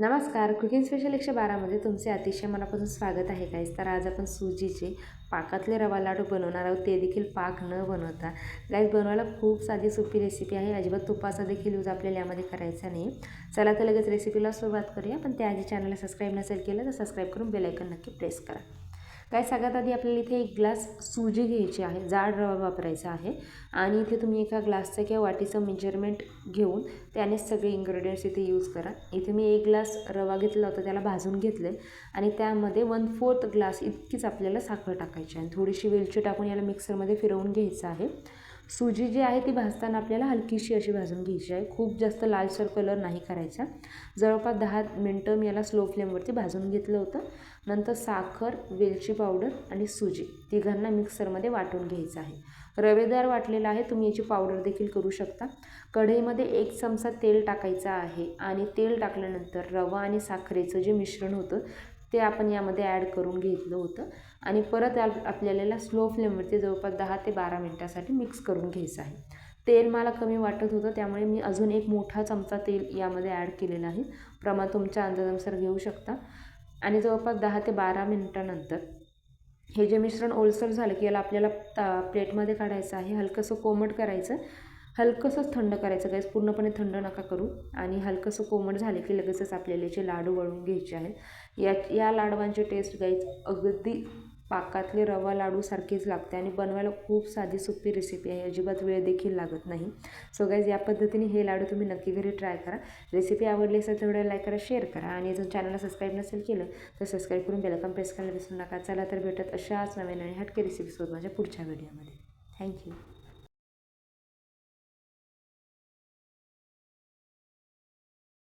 नमस्कार cooking special एकशे बारामध्ये तुमचे अतिशय मनापासून स्वागत आहे काहीच तर आज आपण सुजीचे पाकातले रवा लाडू बनवणार आहोत. ते देखील पाक न बनवता. गाईज बनवायला खूप साधी सोपी रेसिपी आहे. अजिबात तुपाचा देखील यूज आपल्याला यामध्ये करायचा नाही. चला तर लगेच रेसिपीला सुरुवात करूया. पण त्याआधी चॅनलला सबस्क्राईब नसेल केलं तर सबस्क्राईब करून बेलायकन नक्की प्रेस करा. काय सगळ्यात आधी आपल्याला इथे एक ग्लास सुजी घ्यायची आहे जाड रवा वापरायचा आहे. आणि इथे तुम्ही एका ग्लासचं किंवा वाटीचं मेजरमेंट घेऊन त्यानेच सगळे इन्ग्रेडियंट्स इथे यूज करा. इथे मी एक ग्लास रवा घेतला होता त्याला भाजून घेतले आणि त्यामध्ये वन फोर्थ ग्लास इतकीच आपल्याला साखर टाकायची आहे. थोडीशी वेलची टाकून याला मिक्सरमध्ये फिरवून घ्यायचं आहे. सुजी जी आहे ती भाजताना आपल्याला हलकीशी अशी भाजून घ्यायची आहे. खूप जास्त लालसर कलर नाही करायचा. जवळपास दहा मिनटं मी याला स्लो फ्लेमवरती भाजून घेतलं होतं. नंतर साखर वेलची पावडर आणि सुजी तिघांना मिक्सरमध्ये वाटून घ्यायचं आहे. रवेदार वाटलेला आहे तुम्ही याची पावडर देखील करू शकता. कढईमध्ये एक चमचा तेल टाकायचं आहे आणि तेल टाकल्यानंतर रवा आणि साखरेचं जे मिश्रण होतं ते आपण यामध्ये ॲड करून घेतलं होतं. आणि परत आपल्याला स्लो फ्लेमवरती जवळपास दहा ते बारा मिनटासाठी मिक्स करून घ्यायचं आहे. तेल मला कमी वाटत होतं त्यामुळे मी अजून एक मोठा चमचा तेल यामध्ये ॲड केलेला आहे. प्रमाण तुमच्या अंदाजानुसार घेऊ शकता. आणि जवळपास दहा ते बारा मिनटानंतर हे जे मिश्रण ओलसर झालं की याला आपल्याला ता प्लेटमध्ये काढायचं आहे हलकंसं कोमट करायचं. हलकंसंच थंड करायचं गॅस पूर्णपणे थंड नका करू. आणि हलकंसं कोमट झाले की लगेचच आपल्याला याचे लाडू वळून घ्यायचे आहेत या या लाडवांची टेस्ट गाईज अगदी पाकातले रवा लाडूसारखीच लागते आणि बनवायला खूप साधी सोपी रेसिपी आहे. अजिबात वेळ देखील लागत नाही. सो गाईज या पद्धतीने हे लाडू तुम्ही नक्की घरी ट्राय करा. रेसिपी आवडली असेल तर व्हिडिओ लाईक करा शेअर करा. आणि जर चॅनलला सबस्क्राईब नसेल केलं तर सबस्क्राईब करून बेलकम प्रेस करायला विसरू नका. चला तर भेटत अशाच नवीन आणि हटके रेसिपीसोबत माझ्या पुढच्या व्हिडिओमध्ये थँक्यू